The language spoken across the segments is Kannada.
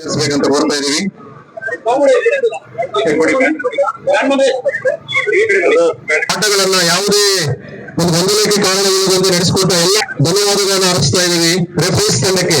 ಕೋರ್ತಾ ಇದೀವಿ. ಆಟಗಳನ್ನ ಯಾವುದೇ ಒಂದು ಗೊಂದಲಕ್ಕೆ ಕಾರಣವಿಲ್ಲದಂತೆ ನಡೆಸಿಕೊಟ್ಟ ಎಲ್ಲ ಧನ್ಯವಾದಗಳನ್ನು ಅರ್ಪಿಸ್ತಾ ಇದೀವಿ. ರೆಫ್ರೀಸ್ ತಂಡಕ್ಕೆ.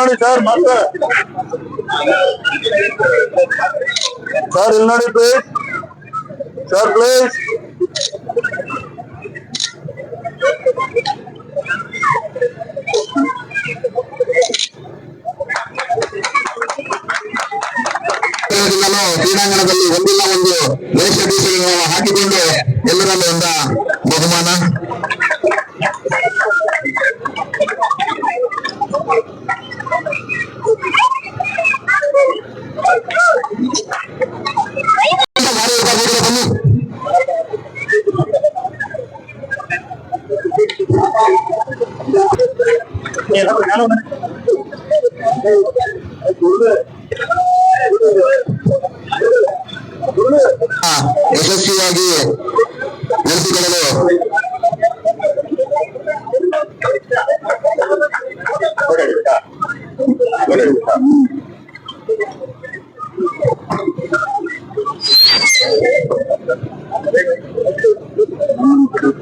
ಇಲ್ಲಿ ನೋಡಿ ಸರ್ ಮತ್ತೆ ಸರ್ ಇಲ್ಲಿ ನೋಡಿ ಪ್ಲೀಸ್ ಸರ್ ಪ್ಲೀಸ್ ದಿನನೂ ಕ್ರೀಡಾಂಗಣದಲ್ಲಿ ಒಂದಿಲ್ಲ ಒಂದು ವೇಷ ಭೂಷಣಗಳನ್ನು ಹಾಕಿಕೊಂಡು ಎಲ್ಲರಲ್ಲೂ ಒಂದ ಬಹುಮಾನ ಯಶಸ್ವಿಯಾಗಿ ನಡೆಸಿಕೊಳ್ಳಲು ನಿಖಿಲ್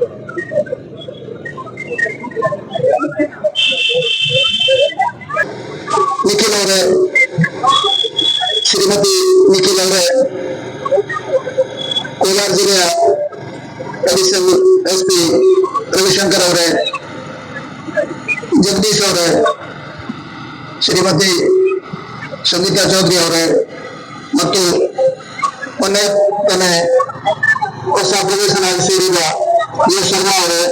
ತಾನೇ ಹೊಸ ಪ್ರವೇಶನಾಗಿ ಸೇರಿದ ಯು ಶರ್ಮಾ ಅವರೇ.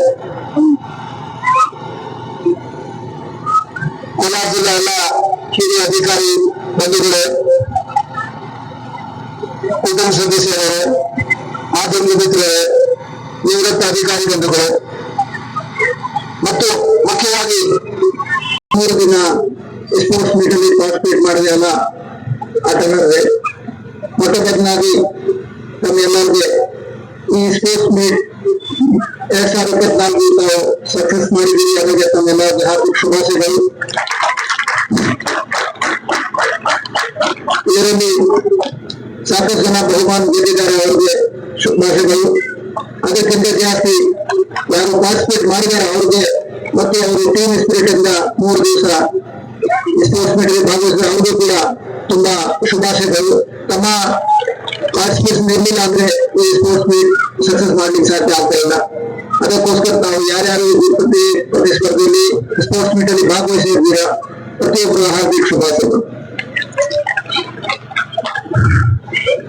ಕೋಲಾರ ಜಿಲ್ಲಾ ಎಲ್ಲ ಹಿರಿಯ ಅಧಿಕಾರಿ ಬಂಧುಗಳೇ. ಕುಟುಂಬ ಸದಸ್ಯರೇ, ಮಾಧ್ಯಮ ನಿವೃತ್ತ ಅಧಿಕಾರಿ ಬಂಧುಗಳೇ. ಮತ್ತು ಮುಖ್ಯವಾಗಿ ಮೂರು ದಿನ ಸ್ಪೋರ್ಟ್ಸ್ ಮೀಟ್ ಅಲ್ಲಿ ಪಾರ್ಟಿಸಿಪೇಟ್ ಮಾಡಿದ ಎಲ್ಲ ಮೊಟ್ಟ ಮೊದಲಾಗಿ ನಮ್ಮೆಲ್ಲರಿಗೆ ಈ ಸ್ಪೋರ್ಟ್ಸ್ ಮೀಟ್ ಎರಡ್ ಸಾವಿರದ ಇಪ್ಪತ್ನಾಲ್ಕು ತಾವು ಸಕ್ಸಸ್ ಮಾಡಿದ್ದೀವಿ ಅದಕ್ಕೆ ತಮ್ಮೆಲ್ಲರಿಗೆ ಹಾರ್ದಿಕ ಶುಭಾಶಯಗಳು ಇದರಲ್ಲಿ ಸಾಕಷ್ಟು ಜನ ಬಹುಮಾನ ಗೆದ್ದಿದ್ದಾರೆ ಅವರಿಗೆ ಶುಭಾಶಯಗಳು ಅದಕ್ಕಿಂತ ಜಾಸ್ತಿ ಯಾರು ಪಾರ್ಟಿಸಿಪೇಟ್ ಮಾಡಿದ್ದಾರೆ ಅವ್ರಿಗೆ ಮತ್ತೆ ಅವರು ಟೀಮ್ ಸ್ಪಿರಿಟ್ ಇಂದ ಮೂರು ದಿವಸ ಸ್ಪೋರ್ಟ್ಸ್ ಮೀಟ್ ಭಾಗವಹಿಸಿದ ಅವ್ರಿಗೂ ಕೂಡ ತುಂಬಾ ಶುಭಾಶಯಗಳು ತಮ್ಮ ಪಾರ್ಟಿಸಿಪೇಷನ್ ಇರಲಿಲ್ಲ ಅಂದ್ರೆ ಈ ಸ್ಪೋರ್ಟ್ಸ್ ಮೀಟ್ ಸಕ್ಸಸ್ ಮಾಡ್ಲಿಕ್ಕೆ ಸಾಧ್ಯ ಆಗ್ತಾ ಇಲ್ಲ ಅದಕ್ಕೋಸ್ಕರ ತಾವು ಯಾರ್ಯಾರು ಈ ಪ್ರತಿ ಪ್ರತಿಸ್ಪರ್ಧೆಯಲ್ಲಿ ಸ್ಪೋರ್ಟ್ಸ್ ಮೀಟ್ ಅಲ್ಲಿ ಭಾಗವಹಿಸಿದ್ದೀರಾ ಪ್ರತಿಯೊಬ್ಬರು ಹಾರ್ದಿಕ ಶುಭಾಶಯಗಳು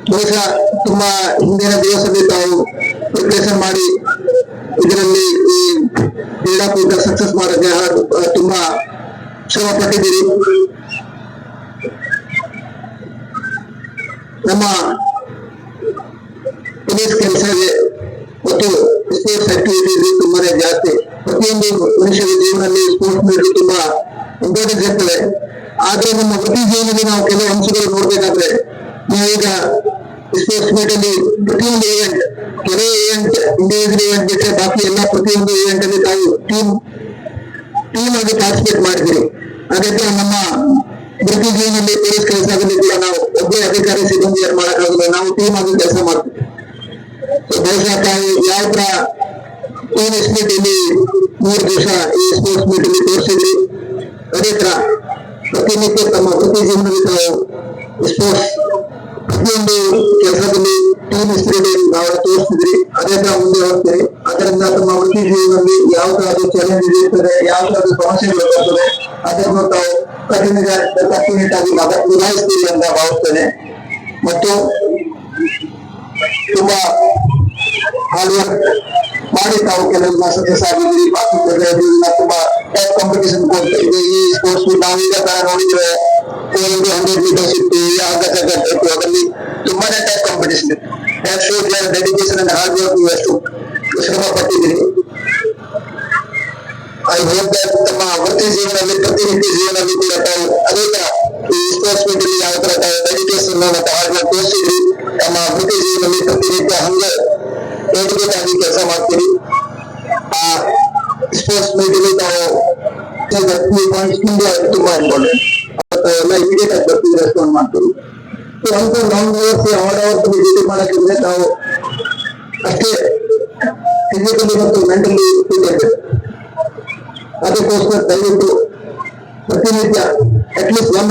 ಬಹುಶಃ ತುಂಬಾ ಹಿಂದಿನ ದಿವಸದಲ್ಲಿ ತಾವು ಪ್ರಿಪರೇಷನ್ ಮಾಡಿ ಇದರಲ್ಲಿ ಈ ಕ್ರೀಡಾಕೂಟ ಸಕ್ಸಸ್ ಮಾಡೋಕೆ ಹ- ತುಂಬಾ ಶ್ರಮ ಪಟ್ಟಿದ್ದೀರಿ ನಮ್ಮ ಪೊಲೀಸ್ ಇದೆ. ಮತ್ತು ಸ್ಪೋರ್ಟ್ಸ್ ಇದೆ. ತುಂಬಾನೇ ಜಾಸ್ತಿ. ಪ್ರತಿಯೊಂದು ಮನುಷ್ಯರ ಜೀವನದಲ್ಲಿ ಸ್ಪೋರ್ಟ್ಸ್ ಮೀಟ್ ತುಂಬಾ ಇಂಪಾರ್ಟೆನ್ಸ್ ಇರ್ತದೆ. ಆದ್ರೆ ನಮ್ಮ ಪ್ರತಿ ಜೀವನದಲ್ಲಿ ನಾವು ಕೆಲವು ಅಂಶಗಳು ನೋಡ್ಬೇಕಾದ್ರೆ, ನಾವೀಗ ಸ್ಪೋರ್ಟ್ಸ್ ಮೀಟ್ ಅಲ್ಲಿ ಪ್ರತಿಯೊಂದು ಏವೆಂಟ್ ಕೆಲವು ಇವೆಂಟ್ ಇಂಡಿವಿಜುವಲ್ ಇವೆಂಟ್ ಬಿಟ್ಟರೆ ಬಾಕಿ ಎಲ್ಲ ಪ್ರತಿಯೊಂದು ಏವೆಂಟ್ ಅಲ್ಲಿ ತಾವು ಟೀಮ್ ಟೀಮ್ ಆಗಿ ಪಾರ್ಟಿಸಿಪೇಟ್ ಮಾಡಿದಿರಿ ಅದಕ್ಕೆ ನಮ್ಮ ವೃತ್ತಿ ಜೀವನದಲ್ಲಿ ಪೊಲೀಸ್ ಕೆಲಸದಲ್ಲಿ ಕೂಡ ನಾವು ಒಬ್ಬೇ ಅಧಿಕಾರಿ ಸಿಬ್ಬಂದಿ ಮಾಡಕ್ಕಾಗಲ್ಲ. ನಾವು ಟೀಮ್ ಆಗಿ ಕೆಲಸ ಮಾಡ್ತೀವಿ. So ತಾಯಿ ಯಾವ ತರ ಟೀಮ್ ಮೀಟ್ ಇಲ್ಲಿ ಮೂರು ದಿವಸ ಈ ಸ್ಪೋರ್ಟ್ಸ್ ಮೀಟ್ ಇಲ್ಲಿ ತೋರಿಸಿದ್ರಿ. ಅದೇ ತರ ಪ್ರತಿನಿತ್ಯ ತಮ್ಮ ಪ್ರತಿ ಜೀವನದಲ್ಲಿ ತಾವು ಸ್ಪೋರ್ಟ್ಸ್ ಪ್ರತಿಯೊಂದು ಕೆಲಸದಲ್ಲಿ ಟೀಮ್ ಸ್ಪಿರಿಟ್ ನಾವು ತೋರಿಸಿದ್ರಿ. ಅದೇ ತರ ಮುಂದೆ ಹೋಗ್ತೀರಿ ಅದರಿಂದ ತಮ್ಮ ವೃತ್ತಿ ಜೀವನದಲ್ಲಿ ಯಾವ ತರ ಚಾಲೆಂಜ್ ಇರ್ತದೆ ಯಾವ ತರದ ಸಮಸ್ಯೆಗಳು ಬರ್ತದೆ, ಅದನ್ನು ತಾವು ಕಠಿಣ ಕಟ್ಟುನಿಟ್ಟಾಗಿ ನಿಭಾಯಿಸ್ತೀರಿ ಅಂತ ಭಾವಿಸ್ತೇನೆ. ಮತ್ತು ತುಂಬಾ ಹಾರ್ಡ್ ವರ್ಕ್ ಮಾಡಿ ತಾವು ಕೆಲವೊಂದು ಸಕ್ಸಸ್ ಆಗಿದ್ದೀರಿ ಬಾಕಿ ಇದನ್ನ ತುಂಬಾ ಟೈಪ್ ಕಾಂಪಿಟೇಷನ್ ಕೊಡ್ತಾ ಇದೆ ಈ ಸ್ಪೋರ್ಟ್ಸ್ ನಾವೀಗ ತರ ನೋಡಿದ್ರೆ ಒಂದು ಹಂಡ್ರೆಡ್ ಮೀಟರ್ಸ್ ಇತ್ತು ಆಗ ಇತ್ತು ಅದರಲ್ಲಿ ತುಂಬಾನೇ ಟೈಪ್ ಕಾಂಪಿಟೇಷನ್ ಇತ್ತು type show dedication and hard work ನೀವು ಎಷ್ಟು ಶ್ರಮ ಪಟ್ಟಿದ್ದೀರಿ ಐ ಹೋಪ್ ದಟ್ ತಮ್ಮ ವೃತ್ತಿ ಜೀವನದಲ್ಲಿ ಪ್ರತಿನಿತ್ಯ ಜೀವನದಲ್ಲಿ ಕೂಡ ತಾವು ಅದೇ ತರ ಈ ಸ್ಪೋರ್ಟ್ಸ್ ಮೀಟ್ ಅಲ್ಲಿ ಯಾವ ತರ ತಾವು ಡೆಡಿಕೇಶನ್ ಮತ್ತೆ ಹಾರ್ಡ್ ವರ್ಕ್ ತೋರಿಸಿದ್ರಿ ತಮ್ಮ ವೃತ್ತಿ ಜೀವನದಲ್ಲಿ ಪ್ರತಿನಿತ್ಯ ಹಂಗೆ ಡೆಡಿಕೇಟ್ ಮೀಟ್ ಅಲ್ಲಿ ತಾವು ಇಂಡಿಯಾ ತುಂಬಾ ಇಂಪಾರ್ಟೆಂಟ್ ಎಲ್ಲ ಇಮಿಡಿಯೇಟ್ ಆಗಿ ಬರ್ತೀವಿ ರೆಸ್ಪಾಂಡ್ ಮಾಡ್ತೀವಿ ಸೊ ಅಂತ long hours hard hours duty ಮಾಡಕ್ಕಿದ್ರೆ ತಾವು ಅಷ್ಟೇ ಫಿಸಿಕಲಿ ಮತ್ತು ಮೆಂಟಲಿ ಫಿಟ್ ಇರಬೇಕು ಅದಕ್ಕೋಸ್ಕರ ದಯವಿಟ್ಟು ಪ್ರತಿನಿತ್ಯ ಅಟ್ಲೀಸ್ಟ್ ಒನ್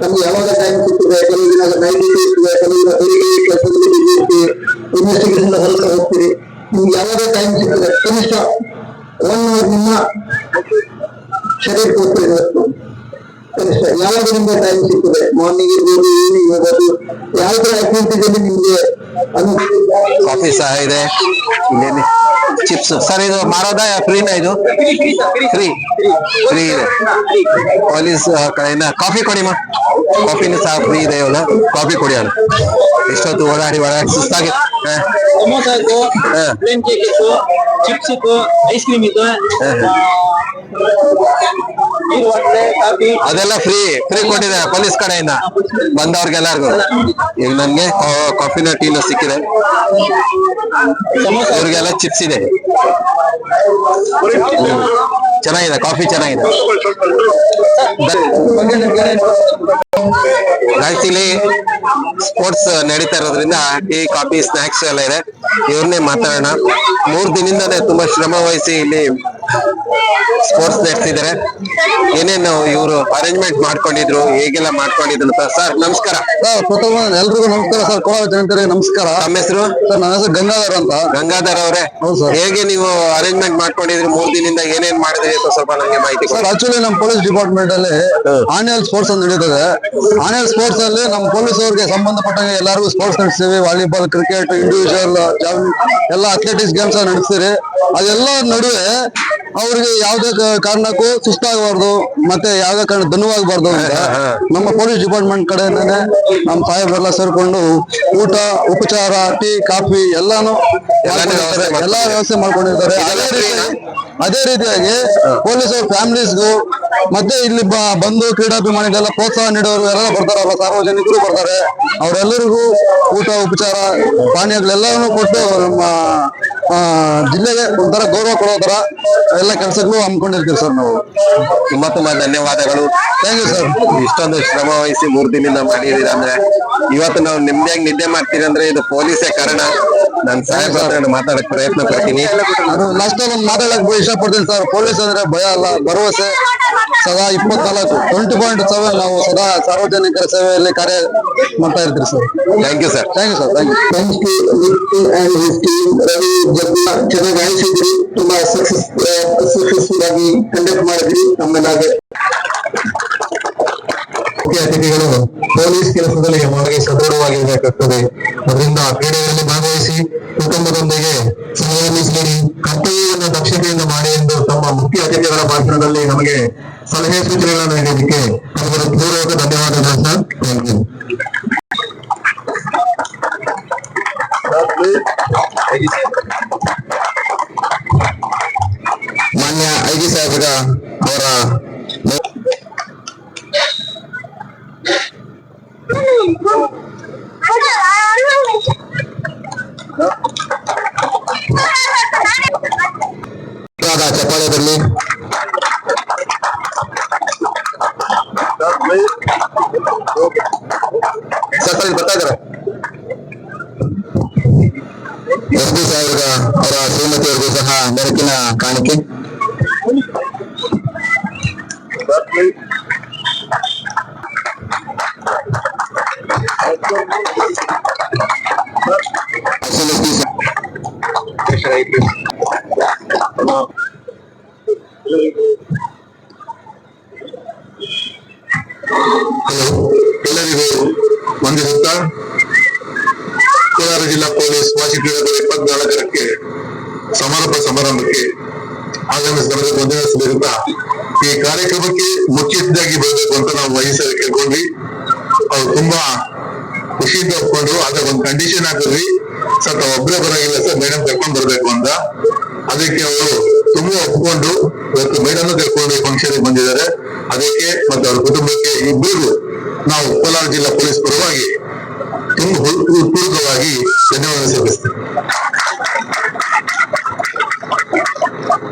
ನಮ್ಗೆ ಯಾವಾಗ ಟೈಮ್ ಸಿಗ್ತದೆ ಕೆಲವು ದಿನ ನೈಟ್ ಇರ್ತದೆ ಕೆಲವು ದಿನ ಬೆಳಿಗ್ಗೆ ಕೆಲಸದಲ್ಲಿ ಇರ್ತೀವಿ ಇನ್ವೆಸ್ಟಿಗೇಷನ್ ಹೊರಗೆ ಹೋಗ್ತೀರಿ ನಿಮ್ಗೆ ಯಾವಾಗ ಟೈಮ್ ಸಿಗ್ತದೆ ಕನಿಷ್ಠ ಅವರ್ ನಿಮ್ಮ ಶರೀರ ಇರಬೇಕು ಕನಿಷ್ಠ ಯಾವಾಗ ನಿಮ್ಗೆ ಟೈಮ್ ಸಿಗ್ತದೆ ಮಾರ್ನಿಂಗ್ ಇರ್ಬೋದು ಈವ್ನಿಂಗ್ ಇರ್ಬೋದು ಯಾವ ತರ ಆಕ್ಟಿವಿಟೀಸ್ ನಿಮ್ಗೆ ಅನುಕೂಲ ಕಾಫಿ ಸಹ ಇದೆ ಚಿಪ್ಸ್. ಸರ್ ಇದು ಮಾರೋದಾ? ಫ್ರೀನಾ ಇದು? ಫ್ರೀ ಫ್ರೀ ಇದೆ. ಪೊಲೀಸ್ ಕಡೆಯಿಂದ ಕಾಫಿ ಕೊಡಿಮ್ಮ. ಕಾಫಿನೂ ಸಹ ಫ್ರೀ ಇದೆ ಇವಾಗ ಕಾಫಿ ಕುಡಿಯೋಣ ಎಷ್ಟೊತ್ತು ಓಡಾಡಿ ಓಡಾಡಿ ಸುಸ್ತಾಗಿ ಹ, ಸಮೋಸ ಇತ್ತು ಹ. ಪ್ಲೇನ್ ಕೇಕ್ ಇತ್ತು ಚಿಪ್ಸ್ ಇತ್ತು ಐಸ್ ಕ್ರೀಮ್ ಇತ್ತು ನೀರು ವಾಟರ್ ಅದೆಲ್ಲ ಫ್ರೀ ಫ್ರೀ ಕೊಟ್ಟಿದೆ ಪೊಲೀಸ್ ಕಡೆಯಿಂದ. ಬಂದವ್ರಿಗೆಲ್ಲಾರ್ಗು ಈಗ ನನ್ಗೆ ಕಾಫಿನ ಟೀನ ಸಿಕ್ಕಿದೆ. ಸಮೋಸ. ಇವ್ರಿಗೆಲ್ಲ ಚಿಪ್ಸ್ ಇದೆ. ಚೆನ್ನಾಗಿದೆ ಕಾಫಿ ಚೆನ್ನಾಗಿದೆ. ಇಲ್ಲಿ ಸ್ಪೋರ್ಟ್ಸ್ ನಡೀತಾ ಇರೋದ್ರಿಂದ ಟೀ ಕಾಫಿ ಸ್ನಾಕ್ಸ್ ಎಲ್ಲ ಇದೆ. ಇವ್ರನ್ನೇ ಮಾತಾಡೋಣ. ಮೂರ್ ದಿನದಿಂದಾನೇ ತುಂಬಾ ಶ್ರಮ ವಹಿಸಿ ಇಲ್ಲಿ ಸ್ಪೋರ್ಟ್ಸ್ ನಡೆಸಿದ್ದಾರೆ. ಏನೇನು ಇವರು ಅರೇಂಜ್ಮೆಂಟ್ ಮಾಡ್ಕೊಂಡಿದ್ರು ಹೇಗೆಲ್ಲ ಮಾಡ್ಕೊಂಡಿದ್ರು ಅಂತ. ಸರ್ ನಮಸ್ಕಾರ. ಸರ್ ಪ್ರಥಮ ಎಲ್ರಿಗೂ ನಮಸ್ಕಾರ. ಸರ್ ಕೋಲಾರ ಜನತೆ ನಮಸ್ಕಾರ. ನಮ್ಮ ಹೆಸರು? ಸರ್ ನನ್ನ ಹೆಸರು ಗಂಗಾಧರ್ ಅಂತ. ಗಂಗಾಧರ್ ಅವರೇ. ಹೇಗೆ ನೀವು ಅರೇಂಜ್ಮೆಂಟ್ ಮಾಡ್ಕೊಂಡಿದ್ರಿ? ಮೂರ್ ದಿನದಿಂದ ಏನೇನ್ ಮಾಡಿದ್ರಿ ಅಂತ ಸ್ವಲ್ಪ ನಂಗೆ ಮಾಹಿತಿ. ಸರ್ ಆಕ್ಚುಲಿ ನಮ್ಮ ಪೊಲೀಸ್ ಡಿಪಾರ್ಟ್ಮೆಂಟ್ ಅಲ್ಲಿ ಆನ್ಯಲ್ ಸ್ಪೋರ್ಟ್ಸ್ ಅಂತ ನಡೀತದೆ. ಆನ್ಯಲ್ ಸ್ಪೋರ್ಟ್ಸ್ ಅಲ್ಲಿ ನಮ್ಮ ಪೊಲೀಸ್ ಅವ್ರಿಗೆ ಸಂಬಂಧಪಟ್ಟ ಎಲ್ಲರಿಗೂ ಸ್ಪೋರ್ಟ್ಸ್ ನಡೆಸ್ತೀವಿ. ವಾಲಿಬಾಲ್ ಕ್ರಿಕೆಟ್ ಇಂಡಿವಿಜುವಲ್ ಎಲ್ಲ ಅಥ್ಲೆಟಿಕ್ಸ್ ಗೇಮ್ಸ್ ನಡೆಸ್ತೀರಿ. ಅದೆಲ್ಲ ನಡುವೆ ಅವ್ರಿಗೆ ಯಾವ್ದೇ ಕಾರಣಕ್ಕೂ ಸುಸ್ತಾಗಬಾರ್ದು. ಮತ್ತೆ ಯಾವ್ದೇ ಕಾರಣ ಧನುವಾಗಬಾರ್ದು ಅಂತ ನಮ್ಮ ಪೊಲೀಸ್ ಡಿಪಾರ್ಟ್ಮೆಂಟ್ ಕಡೆಯಿಂದಾನೆ ನಮ್ಮ ಸಾಹೇಬರೆಲ್ಲ ಸೇರ್ಕೊಂಡು ಊಟ ಉಪಚಾರ ಟೀ ಕಾಫಿ ಎಲ್ಲಾನು ಎಲ್ಲಾ ವ್ಯವಸ್ಥೆ ಮಾಡ್ಕೊಂಡಿರ್ತಾರೆ ಅದೇ ರೀತಿ ಅದೇ ರೀತಿಯಾಗಿ ಪೊಲೀಸ್ ಫ್ಯಾಮಿಲೀಸ್ಗೂ ಮತ್ತೆ ಇಲ್ಲಿ ಬ- ಬಂದು ಕ್ರೀಡಾಭಿಮಾನಿಗೆಲ್ಲ ಪ್ರೋತ್ಸಾಹ ನೀಡೋರು ಎಲ್ಲ ಬರ್ತಾರಲ್ಲ ಸಾರ್ವಜನಿಕರು ಬರ್ತಾರೆ. ಅವರೆಲ್ಲರಿಗೂ ಊಟ ಉಪಚಾರ ಪಾನೀಯಗಳೆಲ್ಲವನ್ನು ಕೊಟ್ಟು ನಮ್ಮ ಜಿಲ್ಲೆಗೆ ಒಂಥರ ಗೌರವ ಕೊಡೋ ತರ ಎಲ್ಲ ಕೆಲಸಗಳು ಹಮ್ಮಿಕೊಂಡಿರ್ತೀವಿ ಸರ್ ನಾವು. ತುಂಬಾ ತುಂಬಾ ಧನ್ಯವಾದಗಳು. ಥ್ಯಾಂಕ್ ಯು ಸರ್ ಇಷ್ಟೊಂದು ಶ್ರಮ ವಹಿಸಿ ಮೂರ್ ದಿನದಿಂದ ಮಾಡಿದೀರ ಅಂದ್ರೆ ಇವತ್ತು ನಾವು ನೆಮ್ಮದಿಯಾಗಿ ನಿದ್ದೆ ಮಾಡ್ತೀವಿ ಅಂದ್ರೆ ಇದು ಪೊಲೀಸೇ ಕಾರಣ. ನಾನು ಸಾಹೇಬ್ ಹತ್ರ ಮಾತಾಡಕ್ ಪ್ರಯತ್ನ ಪಡ್ತೀನಿ. ಲಾಸ್ಟ್ ಟೈಮ್ ಒಂದು ಮಾತಾಡಕ್ ಇಷ್ಟಪಡ್ತೀನಿ ಸರ್ ಪೊಲೀಸ್ ಅಂದ್ರೆ ಭಯ ಅಲ್ಲ ಭರವಸೆ. ಸದಾ ಇಪ್ಪತ್ನಾಲ್ಕು ಟ್ವೆಂಟಿ ಪಾಯಿಂಟ್ ಸೆವೆನ್ ನಾವು ಸದಾ ಸಾರ್ವಜನಿಕರ ಸೇವೆಯಲ್ಲಿ ಕಾರ್ಯ ಮಾಡ್ತಾ ಇರ್ತೀವಿ sir. Thank you sir thank you sir thank you to and his team Ravi Jagga ಚೆನ್ನಾಗಿ ಆಡಿಸಿದ್ರಿ ತುಂಬಾ ಸಕ್ಸಸ್ ಸಕ್ಸಸ್ಫುಲ್ ಆಗಿ ಕಂಡಕ್ಟ್ ಮಾಡಿದ್ರಿ. ನಮ್ಮೆಲ್ಲಾಗೆ ಮುಖ್ಯ ಅತಿಥಿಗಳು ಪೊಲೀಸ್ ಕೆಲಸದಲ್ಲಿ ಮೊಳಗೆ ಸದೃಢವಾಗಿ ಬೇಕಾಗ್ತದೆ ಅದರಿಂದ ಕ್ರೀಡೆಗಳಲ್ಲಿ ಭಾಗವಹಿಸಿ ಕುಟುಂಬದೊಂದಿಗೆ ಸಂಯೋಜಿಸಿ ಕರ್ತವ್ಯವನ್ನು ದಕ್ಷತೆಯಿಂದ ಮಾಡಿ ಎಂದು ತಮ್ಮ ಮುಖ್ಯ ಅತಿಥಿಗಳ ಭಾಷಣದಲ್ಲಿ ನಮಗೆ ಸಲಹೆ ಸೂಚನೆಗಳನ್ನು ನೀಡೋದಕ್ಕೆ ಅವರ ಪೂರ್ವಕ ಧನ್ಯವಾದಗಳು ಸರ್ ಥ್ಯಾಂಕ್ ಯು ಮಾನ್ಯ ಐ ಜಿ ಸಾಹೇಬರ ಅವರ ಚಪ್ಪಾಳೆಯಲ್ಲಿ ಸರ್ ಇಲ್ಲಿ ಬರ್ತಾ ಇದ್ದಾರೆ ಎಸ್ ಪಿ ಸಾಹೇಬರ ಅವರ ಶ್ರೀಮತಿಯವರಿಗೂ ಸಹ ಬೆಳಕಿನ ಕಾಣಿಕೆ ಹಲೋ ಎಲ್ಲರಿಗೂ ವಂದಿಸುತ್ತಾ ಕೋಲಾರ ಜಿಲ್ಲಾ ಪೊಲೀಸ್ ವಾರ್ಷಿಕ ಇಪ್ಪತ್ನಾಲ್ಕರಕ್ಕೆ ಸಮಾರೋಪ ಸಮಾರಂಭಕ್ಕೆ ಆಗಮಿಸಿದ ವಂದನಿಸಲಿರುತ್ತಾ ಈ ಕಾರ್ಯಕ್ರಮಕ್ಕೆ ಮುಖ್ಯ ಅತಿಥಿಯಾಗಿ ಬರಬೇಕು ಅಂತ ನಾವು ವಹಿಸಲು ಕೇಳ್ಕೊಂಡ್ವಿ. ಅವ್ರು ತುಂಬಾ ಖುಷಿಯಿಂದ ಒಪ್ಕೊಂಡ್ರು. ಆದ್ರೆ ಒಂದು ಕಂಡೀಷನ್ ಹಾಕಿದ್ವಿ. ಸರ್ ಒಬ್ರೇ ಬರೋಂಗಿಲ್ಲ ಸರ್ ಮೇಡಮ್ ಕರ್ಕೊಂಡ್ ಬರ್ಬೇಕು ಅಂತ. ಅದಕ್ಕೆ ಅವರು ತುಂಬಾ ಒಪ್ಕೊಂಡು ಇವತ್ತು ಮೇಡಮ್ ಕರ್ಕೊಂಡು ಫಂಕ್ಷನ್ ಬಂದಿದ್ದಾರೆ. ಅದಕ್ಕೆ ಮತ್ತು ಅವರ ಕುಟುಂಬಕ್ಕೆ ಇಬ್ಬರಿಗೂ ನಾವು ಕೋಲಾರ ಜಿಲ್ಲಾ ಪೊಲೀಸ್ ಪರವಾಗಿ ತುಂಬಾ ಹೃತ್ಪೂರ್ವಕವಾಗಿ ಧನ್ಯವಾದ ಸಲ್ಲಿಸ್ತೇವೆ.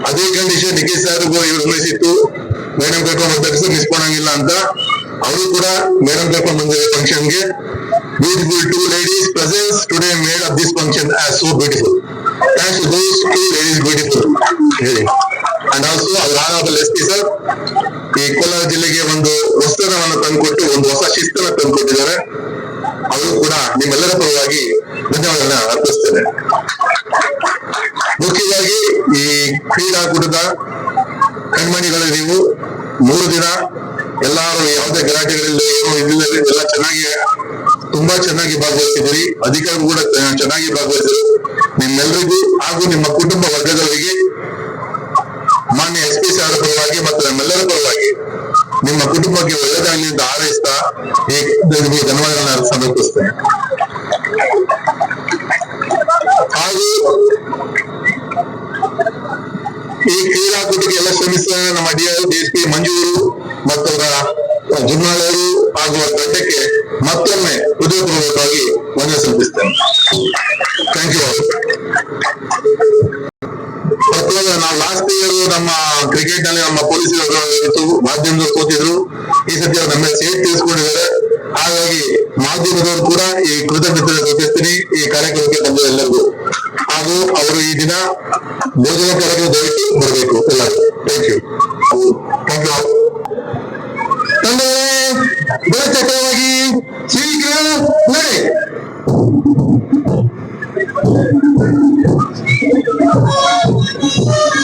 ಅದೇ ಕಂಡೀಷನ್ ನಿಖಿಲ್ ಸರ್ಗೂ ಇವರು ಕಳಿಸಿತ್ತು ಮೇಡಮ್ ಕರ್ಕೊಂಡು ಸರ್ ಮಿಸ್ ಮಾಡಂಗಿಲ್ಲ ಅಂತ. ಅವರು ಕೂಡ ಮೇಡಮ್ ಕರ್ಕೊಂಡು ಬಂದಿದ್ದಾರೆ ಫಂಕ್ಷನ್ಗೆ beautiful two ladies presence today made of this function as so beautiful thanks to those two ladies beautiful ಹೇಳಿ ಅಂಡ್ ಆಲ್ಸೋ ಅವರ on of S P sir ಈ ಕೋಲಾರ ಜಿಲ್ಲೆಗೆ ಒಂದು ಹೊಸತನವನ್ನು ತಂದುಕೊಟ್ಟು, ಒಂದು ಹೊಸ ಶಿಸ್ತನ್ನು ತಂದುಕೊಟ್ಟಿದ್ದಾರೆ. ಅವರು ಕೂಡ ನಿಮ್ಮೆಲ್ಲರ ಪರವಾಗಿ ಧನ್ಯವಾದಗಳನ್ನ ಅರ್ಪಿಸ್ತೇನೆ. ಮುಖ್ಯವಾಗಿ ಈ ಕ್ರೀಡಾಕೂಟದ ಕಣ್ಮಣಿಗಳು ನೀವು ಮೂರು ದಿನ ಎಲ್ಲಾರು ಯಾವುದೇ ಗಲಾಟೆಗಳಲ್ಲಿ ಏನು ಎಲ್ಲ ಚೆನ್ನಾಗಿ, ತುಂಬಾ ಚೆನ್ನಾಗಿ ಭಾಗವಹಿಸಿದಿರಿ ಅಧಿಕಾರಿಗಳು ಕೂಡ ಚೆನ್ನಾಗಿ ಭಾಗವಹಿಸಿದ್ರು. ನಿಮ್ಮೆಲ್ಲರಿಗೂ ಹಾಗೂ ನಿಮ್ಮ ಕುಟುಂಬ ವರ್ಗದವರಿಗೆ ಮಾನ್ಯ ಎಸ್ ಪಿ ಸಾರ್ ಪರವಾಗಿ ಮತ್ತು ನಮ್ಮೆಲ್ಲರ ಪರವಾಗಿ ನಿಮ್ಮ ಕುಟುಂಬಕ್ಕೆ ಒಳ್ಳೆಯದಾಗಲಿ ಅಂತ ಹಾರೈಸ್ತಾ ಈ ಧನ್ಯವಾದಗಳನ್ನ ಸಮರ್ಪಿಸ್ತೇನೆ ಹಾಗೂ ಈ ಕ್ರೀಡಾಕೂಟಕ್ಕೆ ಎಲ್ಲ ಶ್ರಮಿಸಿದ ನಮ್ಮ ಡಿ ಎಸ್ ಪಿ ಮಂಜೂರು ಮತ್ತು ಅವರ ಜುಮ್ನಾಳವರು ಹಾಗೂ ಅವರ ತಂಡಕ್ಕೆ ಮತ್ತೊಮ್ಮೆ ಹೃದಯಪೂರ್ವಕವಾಗಿ ವಂದನೆ ಸಲ್ಲಿಸ್ತೇನೆ ಥ್ಯಾಂಕ್ ಯು ಪ್ರತಿಯೊಂದು ನಾವು ಲಾಸ್ಟ್ ಇಯರ್ ನಮ್ಮ ಕ್ರಿಕೆಟ್ನಲ್ಲಿ ನಮ್ಮ ಪೊಲೀಸರು ಮಾಧ್ಯಮದವರು ಕೂತಿದ್ರು. ಈ ಸತಿ ಅವ್ರು ನಮ್ಮ ಸೇಟ್ ತಿಳಿಸ್ಕೊಂಡಿದ್ದಾರೆ ಹಾಗಾಗಿ ಮಾಧ್ಯಮದವರು ಕೂಡ ಈ ಕೃತಜ್ಞತೆ ಸೂಚಿಸ್ತೀನಿ ಈ ಕಾರ್ಯಕ್ರಮಕ್ಕೆ ಬಂದ ಎಲ್ಲರಿಗೂ. ಹಾಗೂ ಅವರು ಈ ದಿನ ಭೋಜನ ಕಾರ್ಯಕ್ರಮ ದಯವಿಟ್ಟು ಬರಬೇಕು ಎಲ್ಲರೂ ಥ್ಯಾಂಕ್ ಯು ಥ್ಯಾಂಕ್ ಯು ಬಲಚಕ್ರವಾಗಿ ಶೀಘ್ರ ನಡೆ. ಮಕ್ಕಳ